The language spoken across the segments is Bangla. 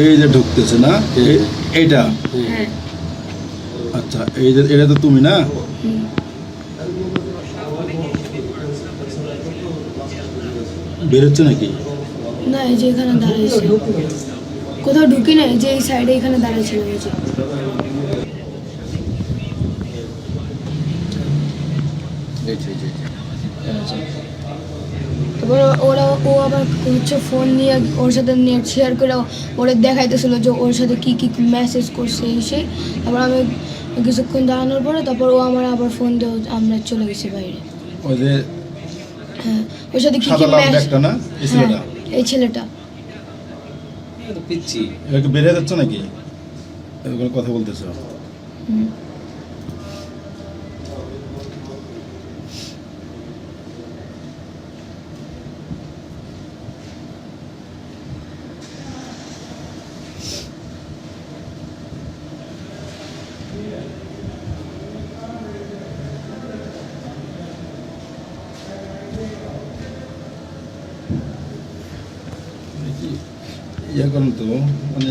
এই যে ঢুকতেছে না? এই- এইটা? হ্যাঁ। আচ্ছা এই যে এটা তো তুমি না। বেরোচ্ছে নাকি? না এই যে এখানে দাঁড়াইছে। কোথাও ঢুকি না যে এই সাইডে এখানে দাঁড়াইছিল এই যে, এই যে, এই যে। তারপর ওরা ও আবার হচ্ছে ফোন নিয়ে ওর সাথে নেট শেয়ার করে ওরা দেখাইতেছিল যে ওর সাথে কী কী মেসেজ করছে এই সেই। তারপর আমি কিছুক্ষণ দাঁড়ানোর পরে তারপর ও আমার আবার ফোন দিয়ে আমরা চলে গেছি বাইরে। ওই যে হ্যাঁ ওর সাথে কি কি মেসেজ এই ছেলেটা? এই ছেলেটা। এ তো পিচ্ছি। যাচ্ছে নাকি? কথা বলতেছো? হুম। ইয়ে করেন তো মানে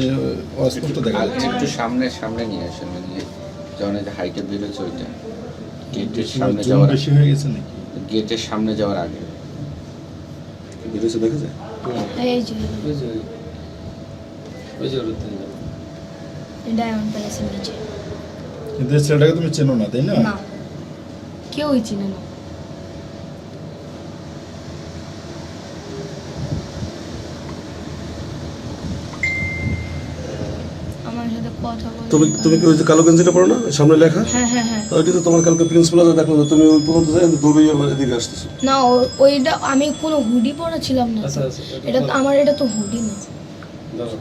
অস্পষ্ট দেখা যাচ্ছে। একটু সামনে সামনে নিয়ে আসেন মানে যখন এই যে হাইটে বেরোচ্ছে ওইটা গেটের সামনে যাওয়ার বেশি হয়ে গেছে নাকি? গেটের সামনে যাওয়ার আগে। বেরোচ্ছে দেখা যায় এই যে। ওই যে ওই যে ডায়মন্ড প্যালেসের নিচে। কিন্তু তুমি চেনো না তাই না? না। কেউই চিনে না আমার সাথে কথা বলে তুমি তুমি কি ওই যে কালো গেঞ্জিটা পরো না? সামনে লেখা? হ্যাঁ হ্যাঁ হ্যাঁ। ওইটা তো তোমার কালকে প্রিন্সিপাল আছে দেখো যে তুমি ওই পর্যন্ত যাই দৌড়ে আমার এদিকে আসতেছো। না ও- ওইটা আমি কোনো হুডি পরা ছিলাম না আচ্ছা তো। আচ্ছা এটা তো- আমার এটা তো হুডি না। দাঁড়াও।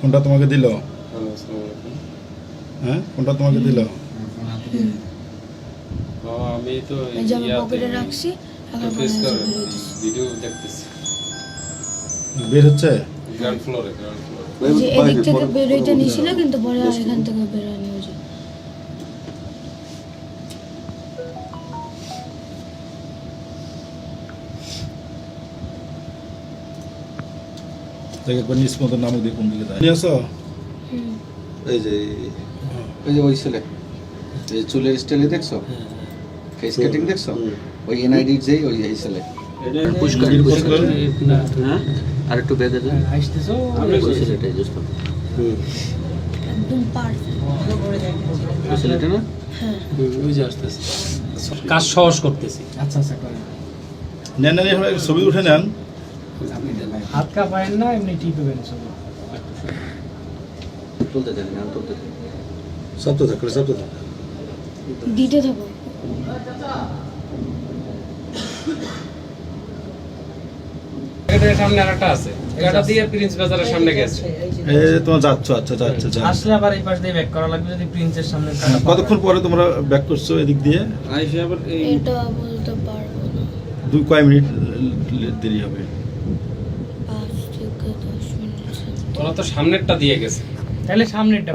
কোনটা তোমাকে দিল। হ্যাঁ? কোনটা তোমাকে দিল? ও, আমি তো পকেটে রাখছি ভিডিও দেখতেছি। বের হচ্ছে? গ্রাউন্ড ফ্লোরে গ্রাউন্ড ফ্লোরে এই যে এদিক থেকে বের হইতে নিছিল কিন্তু পরে আর এখান থেকে বের হয়নি দেখে একবার নিজ মতো নামক দিয়ে কোন দিকে যায়। নিয়ে আসো। এই যে ওই যে ওই ছেলে এই চুলের স্টাইলে দেখছ? ফেস কাটিং দেখছ? ওই এনআইডি যেই ওই এই ছেলে। আর একটু বেঁধে দেন। ওই ছেলেটাই just হুম। একদম পারফেক্ট ওই ছেলেটা না? হ্যাঁ। ওই যে আসতেছে। কাজ সহজ করতেছি। নেন নেন এভাবে ছবি উঠে নেন। হাত কাঁপায়েন না এমনি শুধু তুলতে দেন গান তুলতে দেন চাপতে থাক করে চাপতে থাক দিতে থাকো। এটার সামনে আরেকটা আছে। এটা দিয়ে প্রিন্স বাজারের সামনে গেছে। এই যে যাচ্ছ আচ্ছা যাচ্ছে যাচ্ছে আসলে আবার এই পাশ দিয়ে ব্যাক করা লাগবে যদি প্রিন্সের সামনে হ্যাঁ, কতক্ষণ পরে তোমরা ব্যাক করছ এদিক দিয়ে? আইসে আবার এটা বলতে পারব দুই কয় মিনিট দেরি হবে পাঁচ থেকে দশ মিনিট ওরা তো সামনেরটা দিয়ে গেছে তাহলে সামনেরটা